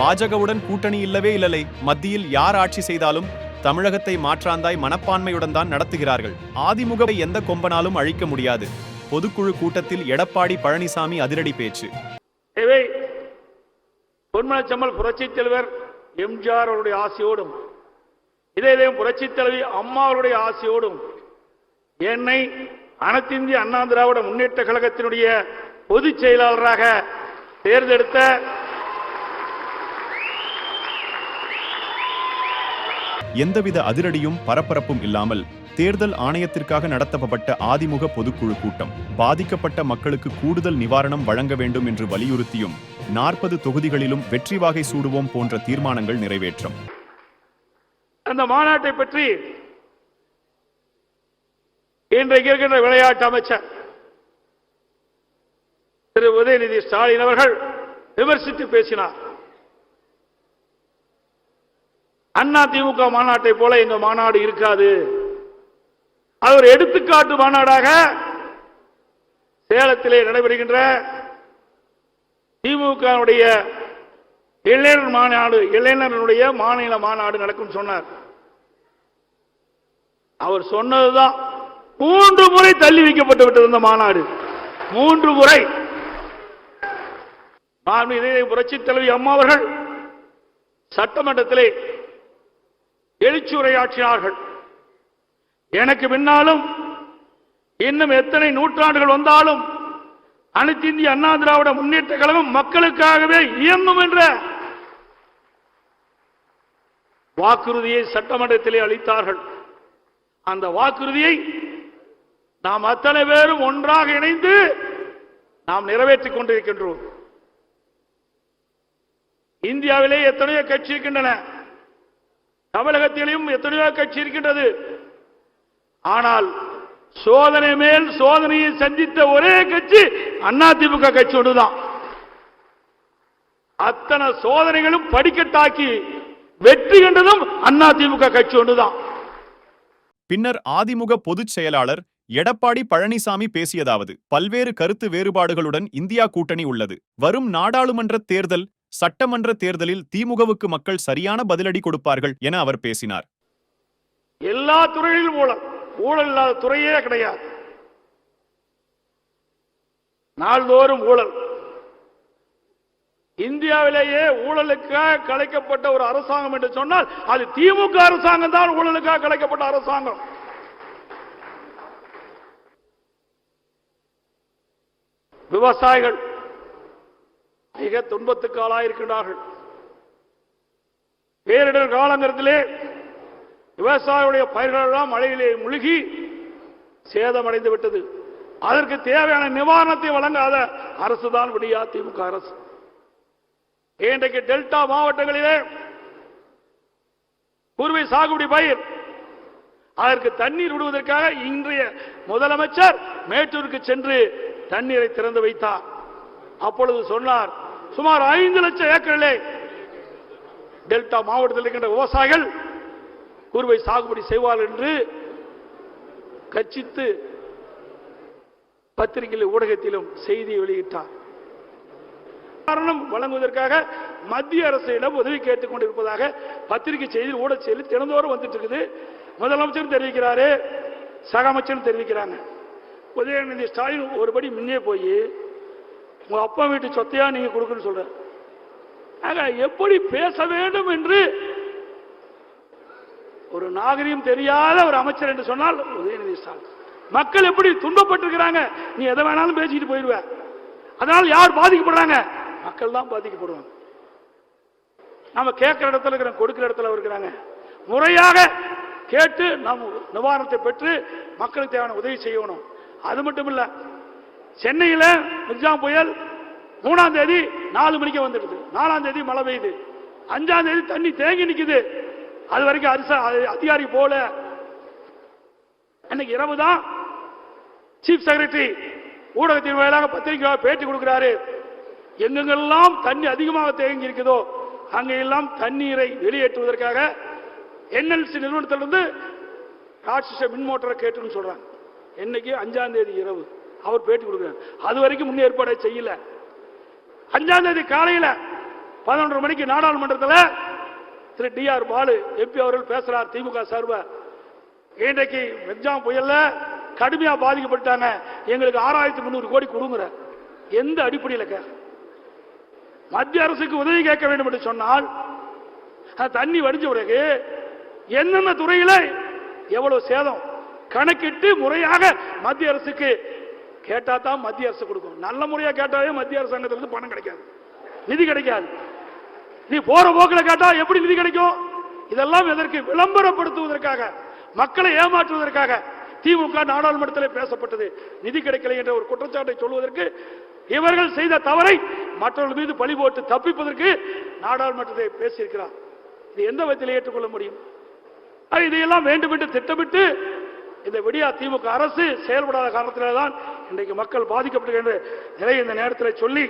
பாஜகவுடன் கூட்டணி இல்லவே இல்லலை. மத்தியில் யார் ஆட்சி செய்தாலும் தமிழகத்தை மாற்றாந்தாய் மனப்பான்மையுடன் தான் நடத்துகிறார்கள். ஆதிமுகவை எந்த கொம்பனாலும் அழிக்க முடியாது. பொதுக்குழு கூட்டத்தில் எடப்பாடி பழனிசாமி அதிரடி பேச்சு. பொன்மனச்சம்மல் புரட்சி தலைவர் எம்ஜிஆர் அவருடைய ஆசையோடும் இதே இதே புரட்சி தலைவி அம்மா அவருடைய ஆசையோடும் என்னை அனைத்திந்திய அண்ணா திராவிட முன்னேற்ற கழகத்தினுடைய பொதுச் செயலாளராக தேர்ந்தெடுத்த எந்தவித அதிரடியும் பரபரப்பும் இல்லாமல் தேர்தல் ஆணையத்திற்காக நடத்தப்பட்ட ஆதிமுக பொதுக்குழு கூட்டம். பாதிக்கப்பட்ட மக்களுக்கு கூடுதல் நிவாரணம் வழங்க வேண்டும் என்று வலியுறுத்தியும் நாற்பது தொகுதிகளிலும் வெற்றி வாகை சூடுவோம் போன்ற தீர்மானங்கள் நிறைவேற்றம். அந்த மாநாட்டை பற்றி இன்றைக்கு இருக்கின்ற விளையாட்டு அமைச்சர் திரு உதயநிதி ஸ்டாலின் அவர்கள் விமர்சித்து பேசினார். அண்ணா திமுக மாநாட்டை போல எங்க மாநாடு இருக்காது. அது ஒரு எடுத்துக்காட்டு மாநாடாக சேலத்திலே நடைபெறுகின்ற திமுகவுடைய இளைஞர் மாநாடு இளைஞர்களுடைய மாநில மாநாடு நடக்கும் சொன்னார். அவர் சொன்னதுதான். மூன்று முறை தள்ளி வைக்கப்பட்டு விட்டது இந்த மாநாடு. மூன்று முறை. மாண்பு புரட்சி தலைவி அம்மா அவர்கள் சட்டமன்றத்திலே எழுச்சி உரையாற்றினார்கள் எனக்கு பின்னாலும் இன்னும் எத்தனை நூற்றாண்டுகள் வந்தாலும் அனைத்து இந்திய அண்ணா திராவிட முன்னேற்ற கழகம் மக்களுக்காகவே இயங்கும் என்ற வாக்குறுதியை சட்டமன்றத்திலே அளித்தார்கள். அந்த வாக்குறுதியை நாம் அத்தனை பேரும் ஒன்றாக இணைந்து நாம் நிறைவேற்றிக் கொண்டிருக்கின்றோம். இந்தியாவிலே எத்தனையோ கட்சி இருக்கின்றன. தமிழகத்திலும் எத்தனையோ கட்சி இருக்கின்றது. ஆனால் சோதனை மேல் சோதனையை சந்தித்த ஒரே கட்சி அதிமுக கட்சி ஒன்றுதான். அத்தனை சோதனைகளும் படிக்கட்டாக்கி வெற்றி கண்டதும் அதிமுக கட்சி ஒன்றுதான். பின்னர் அதிமுக பொதுச் செயலாளர் எடப்பாடி பழனிசாமி பேசியதாவது பல்வேறு கருத்து வேறுபாடுகளுடன் இந்தியா கூட்டணி உள்ளது. வரும் நாடாளுமன்ற தேர்தல் சட்டமன்ற தேர்தலில் திமுகவுக்கு மக்கள் சரியான பதிலடி கொடுப்பார்கள் என அவர் பேசினார். எல்லா துறையிலும் ஊழல். ஊழல் இல்லாத துறையே கிடையாது. நாள்தோறும் ஊழல். இந்தியாவிலேயே ஊழலுக்காக கலைக்கப்பட்ட ஒரு அரசாங்கம் என்று சொன்னால் அது திமுக அரசாங்கம் தான் ஊழலுக்காக கலைக்கப்பட்ட அரசாங்கம். விவசாயிகள் மிக துன்பத்துக்கு ஆளாயிருக்கிறார்கள் பேரிடர் காலங்கிறதுலே விவசாயிகளுடைய பயிர்களெல்லாம் மழையிலே முழுகி சேதமடைந்து விட்டது. அதற்கு தேவையான நிவாரணத்தை வழங்காத அரசு தான் விடியா திமுக அரசு. இன்றைக்கு டெல்டா மாவட்டங்களிலே குறுவை சாகுபடி பயிர் அதற்கு தண்ணீர் விடுவதற்காக இன்றைய முதலமைச்சர் மேட்டூருக்கு சென்று தண்ணீரை திறந்து வைத்தார். அப்பொழுது சொன்னார் சுமார் ஐந்து லட்சம் ஏக்கரிலே டெல்டா மாவட்டத்தில் இருக்கின்ற விவசாயிகள் குருவை சாகுபடி செய்வார்கள் என்று கட்சித்து பத்திரிகை ஊடகத்திலும் செய்தி வெளியிட்டார். காரணம் வழங்குவதற்காக மத்திய அரசிடம் உதவி கேட்டுக் கொண்டிருப்பதாக பத்திரிகை செய்தி ஊடக செய்தி தினந்தோறும் வந்துட்டு இருக்குது. முதலமைச்சரும் தெரிவிக்கிறாரு சக அமைச்சரும் தெரிவிக்கிறாங்க. உதயநிதி ஸ்டாலின் ஒருபடி முன்னே போய் உங்கள் அப்பா வீட்டு சொத்தையாக நீங்கள் கொடுக்குன்னு சொல்கிறார் ஆக எப்படி பேச வேண்டும் என்று ஒரு நாகரிகம் தெரியாத ஒரு அமைச்சர் என்று சொன்னால் உதயநிதி ஸ்டாலின். மக்கள் எப்படி துன்பப்பட்டிருக்கிறாங்க? நீ எதை வேணாலும் பேசிட்டு போயிடுவ. அதனால் யார் பாதிக்கப்படுறாங்க? மக்கள் தான் பாதிக்கப்படுவாங்க. நம்ம கேட்கிற இடத்துல இருக்கிற கொடுக்கிற இடத்துல இருக்கிறாங்க. முறையாக கேட்டு நாம் நிவாரணத்தை பெற்று மக்களுக்கு தேவையான உதவி செய்யணும். அது மட்டும் இல்லை சென்னையில் மிர்ஜாம் புயல் மூணாம் தேதி நாலு மணிக்கு வந்துடுது. நாலாம் தேதி மழை பெய்யுது. அஞ்சாம் தேதி தண்ணி தேங்கி நிற்குது அது வரைக்கும் அரசு அதிகாரி போல. அன்னைக்கு இரவு தான் சீஃப் செக்ரட்டரி ஊடகத்தின் வாயிலாக பத்திரிகை பேட்டி கொடுக்கிறாரு. எங்கெங்கெல்லாம் தண்ணி அதிகமாக தேங்கி இருக்குதோ அங்கெல்லாம் தண்ணீரை வெளியேற்றுவதற்காக என்எல்சி நிறுவனத்திலிருந்து ராட்சச மின் மோட்டரை கேட்டுன்னு சொல்றாங்க. என்னைக்கு? அஞ்சாம் தேதி இரவு. அவர் பேட்டி கொடுக்கிறார். அது வரைக்கும் முன்னேற்பாடை செய்யல. அஞ்சாம் தேதி காலையில பதினொன்றரை மணிக்கு நாடாளுமன்றத்தில் திரு டி ஆர் பாலு எம்பி அவர்கள் பேசுறார் திமுக சார்பா. இன்றைக்கு வெஞ்சாம் புயல்ல கடுமையா பாதிக்கப்பட்டாங்க எங்களுக்கு ஆறாயிரத்தி முந்நூறு கோடி கொடுங்குற. எந்த அடிப்படையில் கே மத்திய அரசுக்கு உதவி கேட்க வேண்டும் என்று சொன்னால் தண்ணி வடிஞ்ச பிறகு என்னென்ன துறையில எவ்வளவு சேதம்? கணக்கிட்டு முறையாக மத்திய அரசுக்கு கேட்டா தான் மத்திய அரசு கொடுக்கும். நல்ல முறையா கேட்டாலே மத்திய அரசாங்கத்திலிருந்து பணம் கிடைக்காது. நிதி கிடைக்காது. நீ போற போக்கில் கேட்டா எப்படி நிதி கிடைக்கும்? இதெல்லாம் எதற்கு? விளம்பரப்படுத்துவதற்காக மக்களை ஏமாற்றுவதற்காக திமுக நாடாளுமன்றத்தில் பேசப்பட்டது. நிதி கிடைக்கல என்ற ஒரு குற்றச்சாட்டை சொல்வதற்கு இவர்கள் செய்த தவறை மற்றவர்கள் மீது பழி போட்டு தப்பிப்பதற்கு நாடாளுமன்றத்தை பேசியிருக்கிறார். இது எந்த விதத்தில் ஏற்றுக்கொள்ள முடியும்? இதையெல்லாம் வேண்டும் என்று திட்டமிட்டு இந்த விடியா திமுக அரசு செயல்படாத காரணத்திலே தான் இன்றைக்கு மக்கள் பாதிக்கப்படுகின்ற நிலை இந்த நேரத்தில் சொல்லி